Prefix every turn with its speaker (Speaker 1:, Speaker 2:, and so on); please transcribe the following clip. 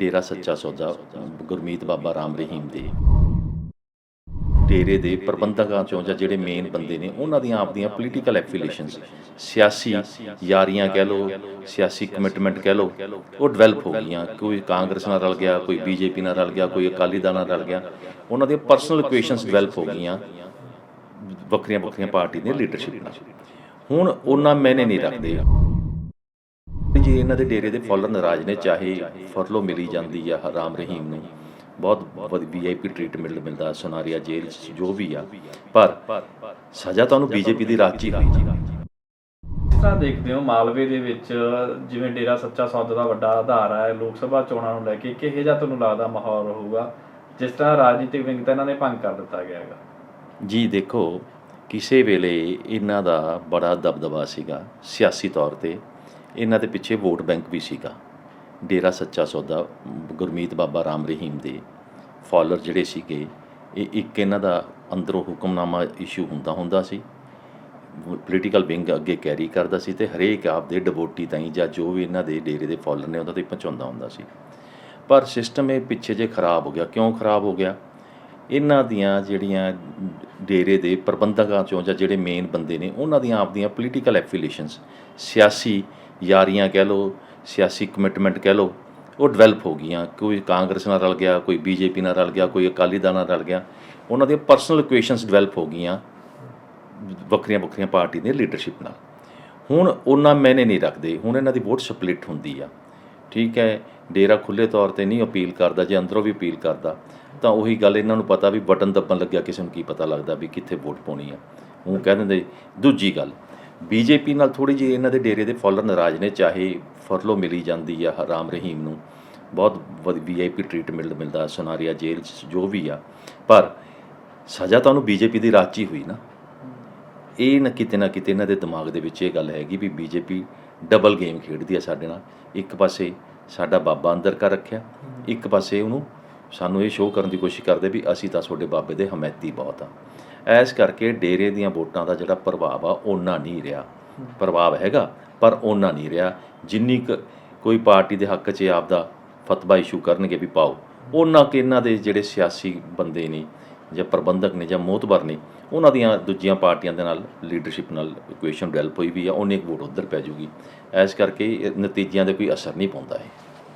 Speaker 1: ਡੇਰਾ ਸੱਚਾ ਸੌਦਾ ਗੁਰਮੀਤ ਬਾਬਾ ਰਾਮ ਰਹੀਮ ਦੇ। ਡੇਰੇ ਦੇ ਪ੍ਰਬੰਧਕਾਂ ਚੋਂ ਜਾਂ ਜਿਹੜੇ ਮੇਨ ਬੰਦੇ ਨੇ, ਉਹਨਾਂ ਦੀਆਂ ਆਪਦੀਆਂ ਪੋਲੀਟੀਕਲ ਐਫੀਲੀਏਸ਼ਨਸ ਸਿਆਸੀ ਯਾਰੀਆਂ ਕਹਿ ਲਓ, ਸਿਆਸੀ ਕਮਿਟਮੈਂਟ ਕਹਿ ਲਓ, ਉਹ ਡਿਵੈਲਪ ਹੋ ਗਈਆਂ। ਕੋਈ ਕਾਂਗਰਸ ਨਾਲ ਰਲ ਗਿਆ, ਕੋਈ ਬੀਜੇਪੀ ਨਾਲ ਰਲ ਗਿਆ, ਕੋਈ ਅਕਾਲੀ ਦਲ ਨਾਲ ਰਲ ਗਿਆ, ਉਹਨਾਂ ਦੀਆਂ ਪਰਸਨਲ ਇਕੁਏਸ਼ਨਸ ਡਿਵੈਲਪ ਹੋ ਗਈਆਂ ਵੱਖਰੀਆਂ ਵੱਖਰੀਆਂ ਪਾਰਟੀ ਦੀਆਂ ਲੀਡਰਸ਼ਿਪ ਨਾਲ। ਹੁਣ ਉਹਨਾਂ ਮੈਨੇ ਨਹੀਂ ਰੱਖਦੇ। ਜੀ ਇਹਨਾਂ ਦੇ ਡੇਰੇ ਦੇ ਫਾਲੋਅਰ ਨਾਰਾਜ਼ ਨੇ ਚਾਹੇ ਫਰਲੋ ਮਿਲੀ ਜਾਂਦੀ ਆ ਰਾਮ ਰਹੀਮ ਨੂੰ। ਬਹੁਤ ਵੀਆਈਪੀ ਟ੍ਰੀਟਮੈਂਟ ਮਿਲਦਾ ਸੁਨਾਰੀਆ ਜੇਲ੍ਹ 'ਚ ਜੋ ਵੀ ਆ। ਪਰ ਸਜ਼ਾ ਤੁਹਾਨੂੰ ਬੀਜੇਪੀ ਦੀ ਰਾਜ ਹੋਈ
Speaker 2: ਤਰ੍ਹਾਂ ਦੇਖਦੇ ਹੋ ਮਾਲਵੇ ਦੇ ਵਿੱਚ ਜਿਵੇਂ ਡੇਰਾ ਸੱਚਾ ਸੌਦਾ ਦਾ ਵੱਡਾ ਆਧਾਰ ਹੈ ਲੋਕ ਸਭਾ ਚੋਣਾਂ ਨੂੰ ਲੈ ਕੇ ਕਿਹੋ ਜਿਹਾ ਤੁਹਾਨੂੰ ਲੱਗਦਾ ਮਾਹੌਲ ਰਹੂਗਾ? ਜਿਸ ਤਰ੍ਹਾਂ ਰਾਜਨੀਤਿਕ ਵਿੰਗ ਤਾਂ ਇਹਨਾਂ ਨੇ ਭੰਗ ਕਰ ਦਿੱਤਾ ਗਿਆ ਹੈਗਾ।
Speaker 1: ਜੀ ਦੇਖੋ ਕਿਸੇ ਵੇਲੇ ਇਹਨਾਂ ਦਾ ਬੜਾ ਦਬਦਬਾ ਸੀਗਾ ਸਿਆਸੀ ਤੌਰ ਤੇ। ਇਹਨਾਂ ਦੇ ਪਿੱਛੇ ਵੋਟ ਬੈਂਕ ਵੀ ਸੀਗਾ। ਡੇਰਾ ਸੱਚਾ ਸੌਦਾ, ਗੁਰਮੀਤ ਬਾਬਾ ਰਾਮ ਰਹੀਮ ਦੇ ਫਾਲੋਅਰ ਜਿਹੜੇ ਸੀਗੇ, ਇਹ ਇੱਕ ਇਹਨਾਂ ਦਾ ਅੰਦਰੋਂ ਹੁਕਮਨਾਮਾ ਇਸ਼ੂ ਹੁੰਦਾ ਹੁੰਦਾ ਸੀ। ਪੋਲੀਟੀਕਲ ਵਿੰਗ ਅੱਗੇ ਕੈਰੀ ਕਰਦਾ ਸੀ ਤੇ ਹਰੇਕ ਆਪ ਦੇ ਡਿਵੋਟੀ ਤਾਈਂ ਜਾਂ ਜੋ ਵੀ ਇਹਨਾਂ ਦੇ ਡੇਰੇ ਦੇ ਫਾਲੋਅਰ ਨੇ ਉਹਨਾਂ ਤੇ ਪਹੁੰਚਾਉਂਦਾ ਹੁੰਦਾ ਸੀ। ਪਰ ਸਿਸਟਮ ਇਹ ਪਿੱਛੇ ਜੇ ਖਰਾਬ ਹੋ ਗਿਆ। ਕਿਉਂ ਖਰਾਬ ਹੋ ਗਿਆ? ਇਹਨਾਂ ਦੀਆਂ ਜਿਹੜੀਆਂ ਡੇਰੇ ਦੇ ਪ੍ਰਬੰਧਕਾਂ ਚੋਂ ਜਾਂ ਜਿਹੜੇ ਮੇਨ ਬੰਦੇ ਨੇ, ਉਹਨਾਂ ਦੀਆਂ ਆਪਦੀਆਂ ਪੋਲੀਟੀਕਲ ਐਫੀਲੀਏਸ਼ਨਸ ਸਿਆਸੀ ਯਾਰੀਆਂ ਕਹਿ ਲਓ, ਸਿਆਸੀ ਕਮਿਟਮੈਂਟ ਕਹਿ ਲਓ, ਉਹ ਡਿਵੈਲਪ ਹੋ ਗਈਆਂ। ਕੋਈ ਕਾਂਗਰਸ ਨਾਲ ਰਲ ਗਿਆ, ਕੋਈ ਬੀਜੇਪੀ ਨਾਲ ਰਲ ਗਿਆ, ਕੋਈ ਅਕਾਲੀ ਦਲ ਨਾਲ ਰਲ ਗਿਆ, ਉਹਨਾਂ ਦੀਆਂ ਪਰਸਨਲ ਇਕੁਏਸ਼ਨਸ ਡਿਵੈਲਪ ਹੋ ਗਈਆਂ ਵੱਖਰੀਆਂ ਵੱਖਰੀਆਂ ਪਾਰਟੀ ਦੀਆਂ ਲੀਡਰਸ਼ਿਪ ਨਾਲ। ਹੁਣ ਉਹਨਾਂ ਮੈਨੇ ਨਹੀਂ ਰੱਖਦੇ, ਹੁਣ ਇਹਨਾਂ ਦੀ ਵੋਟ ਸਪਲਿਟ ਹੁੰਦੀ ਆ। ਠੀਕ ਹੈ, ਡੇਰਾ ਖੁੱਲੇ ਤੌਰ ਤੇ ਨਹੀਂ ਅਪੀਲ ਕਰਦਾ ਜੇ ਅੰਦਰੋਂ ਵੀ ਅਪੀਲ ਕਰਦਾ, ਤਾਂ ਉਹੀ ਗੱਲ ਇਹਨਾਂ ਨੂੰ ਪਤਾ ਵੀ ਬਟਨ ਦੱਬਣ ਲੱਗਿਆ, ਕਿਸੇ ਨੂੰ ਕੀ ਪਤਾ ਲੱਗਦਾ ਵੀ ਕਿੱਥੇ ਵੋਟ ਪਾਉਣੀ ਆ। ਉਹ ਕਹਿ ਦਿੰਦੇ, ਦੂਜੀ ਗੱਲ, ਬੀਜੇਪੀ ਨਾਲ ਥੋੜੀ ਜਿਹੀ ਇਹਨਾਂ ਦੇ ਡੇਰੇ ਦੇ ਫਾਲੋਅਰ ਨਾਰਾਜ਼ ਨੇ, ਚਾਹੇ ਫਰਲੋ ਮਿਲੀ ਜਾਂਦੀ ਆ ਰਾਮ ਰਹੀਮ ਨੂੰ, ਬਹੁਤ ਵੀਆਈਪੀ ਟ੍ਰੀਟਮੈਂਟ ਮਿਲਦਾ, ਸੁਨਾਰੀਆ ਜੇਲ੍ਹ 'ਚ ਜੋ ਵੀ ਆ, ਪਰ ਸਜ਼ਾ ਤਾਂ ਤੁਹਾਨੂੰ ਬੀਜੇਪੀ ਦੀ ਰਾਜ 'ਚ ਹੀ ਹੋਈ ਨਾ। ਇਹ ਨਾ ਕਿਤੇ ਨਾ ਕਿਤੇ ਇਹਨਾਂ ਦੇ ਦਿਮਾਗ ਦੇ ਵਿੱਚ ਇਹ ਗੱਲ ਹੈਗੀ ਵੀ ਬੀਜੇਪੀ ਡਬਲ ਗੇਮ ਖੇਡਦੀ ਆ ਸਾਡੇ ਨਾਲ। ਇੱਕ ਪਾਸੇ ਸਾਡਾ ਬਾਬਾ ਅੰਦਰ ਕਰ ਰੱਖਿਆ, ਇੱਕ ਪਾਸੇ ਉਹਨੂੰ ਸਾਨੂੰ ਇਹ ਸ਼ੋਅ ਕਰਨ ਦੀ ਕੋਸ਼ਿਸ਼ ਕਰਦੇ ਵੀ ਅਸੀਂ ਤਾਂ ਤੁਹਾਡੇ ਬਾਬੇ ਦੇ ਹਮਾਇਤੀ ਬਹੁਤ ਆ। ਐਸ ਕਰਕੇ ਡੇਰੇ ਦੀਆਂ ਵੋਟਾਂ ਦਾ ਜਿਹੜਾ ਪ੍ਰਭਾਵ ਆ ਉਹਨਾਂ ਨਹੀਂ ਰਿਹਾ। ਪ੍ਰਭਾਵ ਹੈਗਾ, ਪਰ ਉਹਨਾਂ ਨਹੀਂ ਰਿਹਾ। ਜਿੰਨੀ ਕੁ ਕੋਈ ਪਾਰਟੀ ਦੇ ਹੱਕ 'ਚ ਆਪਦਾ ਫਤਵਾ ਇਸ਼ੂ ਕਰਨਗੇ ਵੀ ਪਾਓ ਉਹਨਾਂ ਕਿ ਇਹਨਾਂ ਦੇ ਜਿਹੜੇ ਸਿਆਸੀ ਬੰਦੇ ਨੇ ਜਾਂ ਪ੍ਰਬੰਧਕ ਨੇ ਜਾਂ ਮੋਤਬਰ ਨੇ, ਉਹਨਾਂ ਦੀਆਂ ਦੂਜੀਆਂ ਪਾਰਟੀਆਂ ਦੇ ਨਾਲ ਲੀਡਰਸ਼ਿਪ ਨਾਲ ਇਕੁਏਸ਼ਨ ਡਿਵੈਲਪ ਹੋਈ ਵੀ ਆ, ਉਹਨੇ ਇੱਕ ਵੋਟ ਉੱਧਰ ਪੈ ਜੂਗੀ। ਐਸ ਕਰਕੇ ਇਹ ਨਤੀਜਿਆਂ ਦੇ ਕੋਈ ਅਸਰ ਨਹੀਂ ਪਾਉਂਦਾ ਹੈ